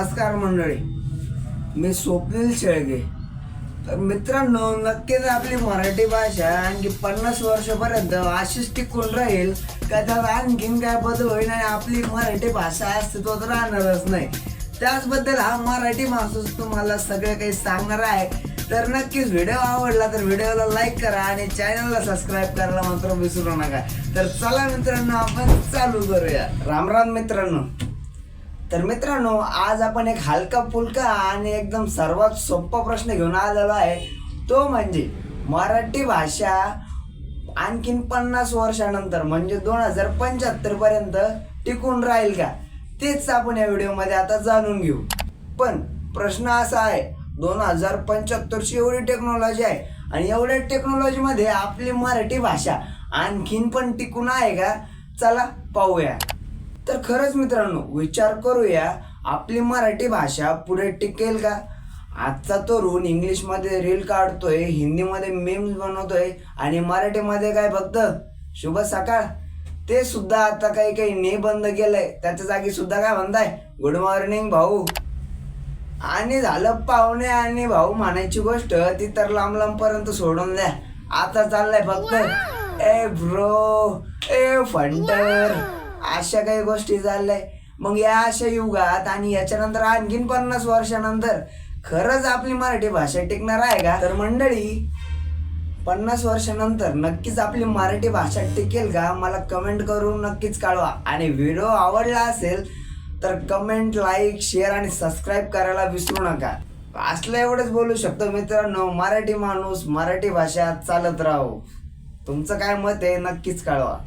नमस्कार मंडळी. मी स्वप्नील शेळगे. तर मित्रांनो नक्कीच आपली मराठी भाषा आणखी पन्नास वर्षापर्यंत अशीच टिकून राहील का त्यात आणखीन काय बदल होईल आणि आपली मराठी भाषा अस्तित्वात राहणारच नाही. त्याचबद्दल हा मराठी माणूस तुम्हाला सगळं काही सांगणार आहे. तर नक्कीच व्हिडिओ आवडला तर व्हिडिओला लाईक करा आणि चॅनलला सबस्क्राईब करायला मात्र विसरू नका. तर चला मित्रांनो आपण चालू करूया. राम राम मित्रांनो. तर मित्रांनो आज आपण एक हलका फुलका आणि एकदम सर्वात सोपा प्रश्न घेऊन आलेलो आहे. तो म्हणजे मराठी भाषा आणखीन पन्नास वर्षानंतर म्हणजे दोन हजार पंच्याहत्तर पर्यंत टिकून राहील का? तेच आपण या व्हिडिओमध्ये आता जाणून घेऊ. पण प्रश्न असा आहे दोन हजार पंच्याहत्तरची एवढी टेक्नॉलॉजी आहे आणि एवढ्या टेक्नॉलॉजीमध्ये आपली मराठी भाषा आणखीन पण टिकून आहे का? चला पाहूया. तर खरंच मित्रांनो विचार करूया आपली मराठी भाषा पुढे टिकेल का? आजचा तरुण इंग्लिशमध्ये रील काढतोय हिंदीमध्ये मेम्स बनवतोय आणि मराठीमध्ये काय फक्त? शुभ सकाळ. ते सुद्धा आता काही काही ने बंद केलंय. त्याच्या जागी सुद्धा काय म्हणताय? गुड मॉर्निंग भाऊ. आणि झालं पाहुणे आणि भाऊ म्हणायची गोष्ट ती तर लांब लांब पर्यंत सोडून द्या. आता चाललंय फक्त ए ब्रो ए फंटर. अशा काही गोष्टी झाल्या मग या अशा युगात आणि याच्यानंतर आणखीन पन्नास वर्षानंतर खरंच आपली मराठी भाषा टिकणार आहे का? तर मंडळी पन्नास वर्षानंतर नक्कीच आपली मराठी भाषा टिकेल का? मला कमेंट करून नक्कीच कळवा. आणि व्हिडिओ आवडला असेल तर कमेंट लाईक शेअर आणि सबस्क्राईब करायला विसरू नका. असलं एवढंच बोलू शकतो मित्रांनो. मराठी माणूस मराठी भाषा चालत राहू. तुमचं काय मत आहे नक्कीच कळवा.